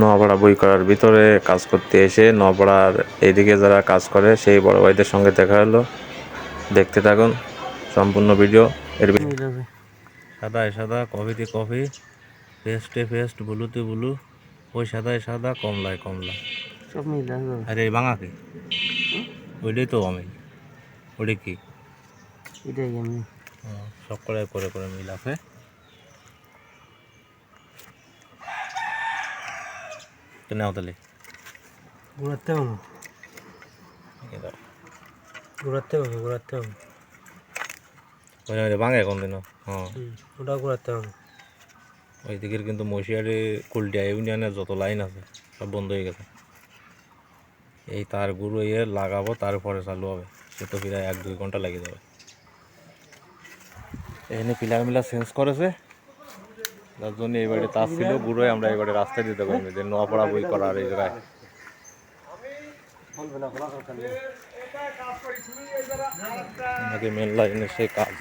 নোয়াপাড়া বই করার ভিতরে কাজ করতে এসে নোয়াপাড়ার এইদিকে যারা কাজ করে সেই বড় ভাইদের সঙ্গে দেখা হলো। দেখতে থাকুন সম্পূর্ণ ভিডিও। এর সাদায় সাদা কফিতে কফি পেস্টে পেস্ট ব্লুতে ব্লু ওই সাদায় সাদা কমলায় কমলা। সব মিলে আরে এই বাঙা কি? ওইটাই তো আমি ওটা কি? এটাই এমনি। সব করে করে করে মিল আছে। তো নাও তাহলে। ঘুরাতে হবে। ঘুরাতে হবে ঘুরাতে হবে। ওই কোন হ্যাঁ। ওটা ঘুরাতে হবে। ওই দিকের কিন্তু মশিয়ারি কুলটিয়া ইউনিয়নের যত লাইন আছে সব বন্ধ হয়ে গেছে। এই তার গুঁড়ো ইয়ে লাগাবো তারপরে চালু হবে। সে তো প্রায় এক দুই ঘণ্টা লেগে যাবে। এখানে পিলার মিলার চেঞ্জ করেছে। যার জন্য এবারে তার ছিল গুঁড়োয় আমরা এবারে রাস্তায় দিতে পারিনি যে নোয়াপড়া বই করার এই জায়গায়। আমাকে মেন লাইনে সেই কাজ।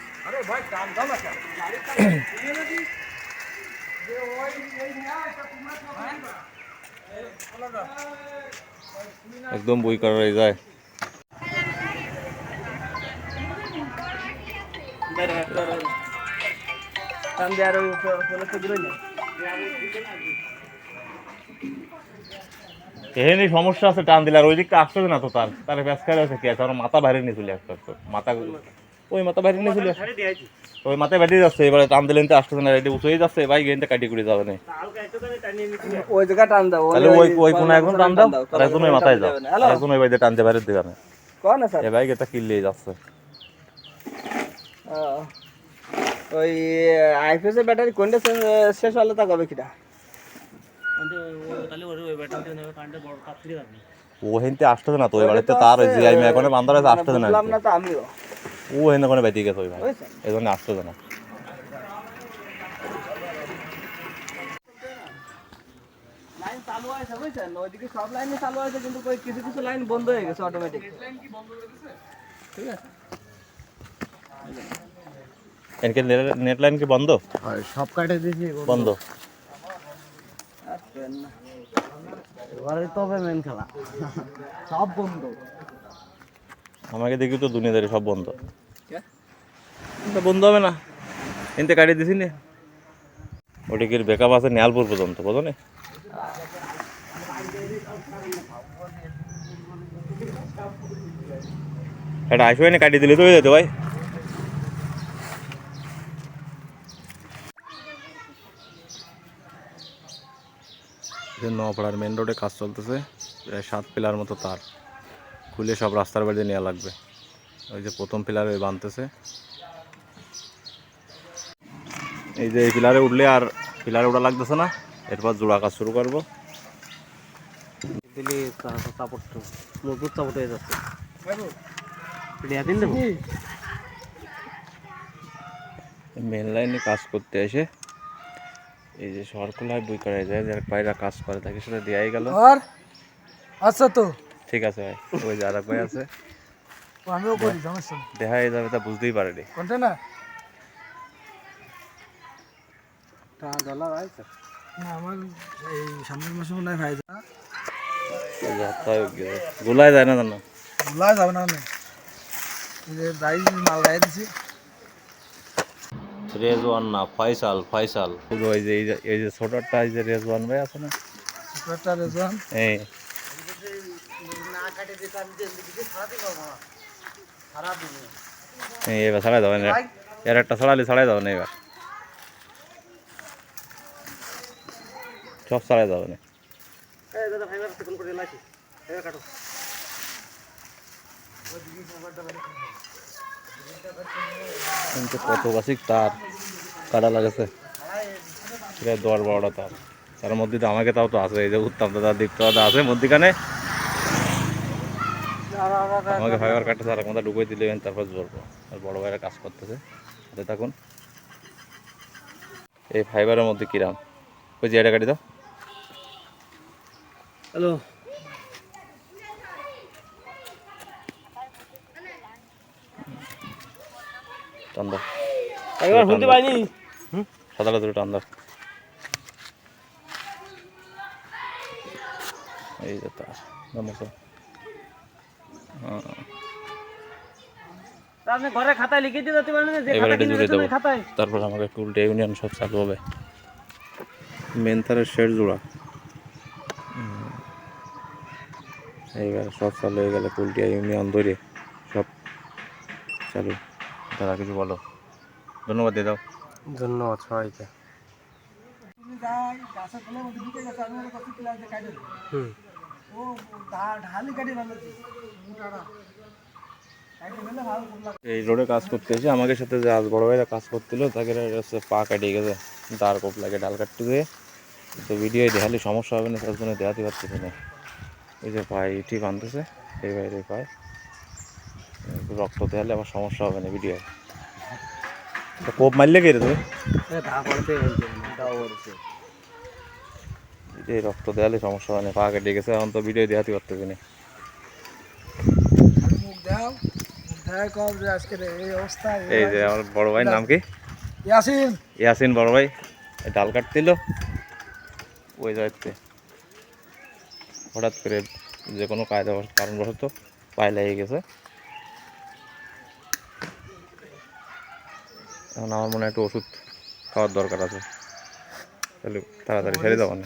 একদম বই করা হয়ে যায় টান দিয়ে আর ওই উপরে তো না এখানে সমস্যা আছে টান দিলে। আর ওই দিকটা আসতেছে না তো তার। তার ব্যাসকার আছে কি আছে? আমার মাথা বাইরে নিয়ে চলে আসতে আসতে মাথা ওই মাথা বাইরে নিয়ে চলে আসছে। ওই মাথায় বেরিয়ে যাচ্ছে এবারে টান দিলে নিতে আসতেছে না এটি উঁচুই যাচ্ছে। ভাই গেনতে কাটি কুড়ি যাবে না। ওই জায়গা টান দাও তাহলে ওই ওই কোন টান দাও। আর ওই মাথায় যাও। আর একজন ওই বাইরে টানতে বাইরে দিবে না কোন স্যার এ ভাই এটা কিল্লিয়ে যাচ্ছে। আহ, ওই আইপিএস এর ব্যাটারি কোনটা শেষ- শেষ হলে তা কবে কিটা? ও হেনতে আসতেছে না তো ওই বাড়িতে তার ওই জিআই মেয়ে কোনো বান্দার আছে আসতেছে না না তো আমিও। ও হেন কোনো বেরিয়ে গেছে ওই ভাই এই জন্য আসতেছে না। চালু আছে বুঝছেন? ওইদিকে সব লাইনে চালু আছে কিন্তু কিছু কিছু লাইন বন্ধ হয়ে গেছে অটোমেটিক ঠিক আছে। এনকে নেট লাইন কি বন্ধ? সব কাটে দিয়েছি বন্ধ। এবারে তবে মেন খেলা। সব বন্ধ। আমাকে দেখি তো দুনিয়াদারি সব বন্ধ। বন্ধ হবে না। এনতে কাটিয়ে দিছি নে। ওটিকের বেকআপ আছে নেয়ালপুর পর্যন্ত বোঝো না? এটা আসবে না কাটিয়ে দিলে তো হয়ে যেত ভাই। যে নপাড়ার মেন রোডে কাজ চলতেছে প্রায় সাত পিলার মতো তার। খুলে সব রাস্তার বাড়িতে নেওয়া লাগবে। ওই যে প্রথম পিলারে বাঁধতেছে এই যে এই পিলারে উঠলে আর পিলারে ওঠা লাগতেছে না এরপর জোড়া কাজ শুরু করব। দিলি মজবুত হয়ে যাচ্ছে। মেন লাইনে কাজ করতে এসে এই যে সরকুলায় বই করা যায় যার বাইরে কাজ করে তাকে সেটা দেওয়াই গেল। আর আচ্ছা তো। ঠিক আছে ভাই ওই যে আর ভাই আছে। আমিও করি সমস্যা দেখাই যাবে তা বুঝতেই পারেনি। কোনটা না ডলার আছে। না আমার এই সামনের মাসে মনে হয় ভাই এই যে হাত পায়ে গেছে। গোলায় যায় না জানো? ভোলা যাবে না যে দাই মাল গায়ে দিছি। রেজওয়ান না ফয়সাল ফয়সাল ওই যে এই যে এই যে ছোটটা এই যে রেজওয়ান ভাই আছে না? রেজন এই। এই এবার ছাড়াই দাও না এর একটা ছাড়ালি ছাড়াই দাও না এবার। সব ছাড়াই দাও না। কাটো কিন্তু কত গাছিক তার কাটা লাগেছে। প্রায় দশ বারোটা তার। তার মধ্যে আমাকে তাও তো আছে। এই যে উত্তম দাদা, দীপ্ত দাদা আছে মধ্যিখানে। আমাকে ফাইবার কাটতে তার মধ্যে ঢুকিয়ে দিলে তারপর জ্বলবো। আর বড় ভাইরা কাজ করতেছে। হাতে থাকুন। এই ফাইবারের মধ্যে কিরাম? ওই এটা কাটি দাও। হ্যালো। টান দাও। একবার পাইনি। সাদাটা দুটো টান দাও। এই যে তার গামছা হ্যাঁ, আপনি ঘরে খাতায় লিখে দিয়ে যেতে পারেন যে এবার জুড়ে দেবো। তারপর আমাকে কুলটে ইউনিয়ন সব চালু হবে। মেন তারের শেড জোড়া। এইবার সব চালু হয়ে গেলে কুলটিয়া ইউনিয়ন ধরে সব চালু। তারা কিছু বলো। ধন্যবাদ দিয়ে দাও। ধন্যবাদ সবাইকে। দিয়ে। হুম। এই রোডে কাজ করতে এসে আমাকে সাথে যে আজ বড় ভাইরা কাজ করছিল তাকে পা কাটিয়ে গেছে দাঁড় কোপ লাগে ডাল কাটতে গিয়ে। তো ভিডিও দেখালে সমস্যা হবে না তার জন্য দেখাতে পারতেছি না। এই যে পায়ে ঠিক বাঁধতেছে এই বাইরে পায়ে। রক্ত দেখালে আমার সমস্যা হবে না ভিডিও তো কোপ মারলে কে রে তুমি? এই রক্ত দেখালে সমস্যা হবে না পা কেটে গেছে এখন তো ভিডিও দেখাতে পারতেছি না। এই যে আমার বড় ভাইয়ের নাম কি? ইয়াসিন। ইয়াসিন বড় ভাই ডাল কাটছিল ওই যাইতে। হঠাৎ করে যে কোনো কায়দা কারণবশত পায়ে লেগে গেছে। এখন আমার মনে হয় একটু ওষুধ খাওয়ার দরকার আছে। তাহলে তাড়াতাড়ি সেরে যাব না।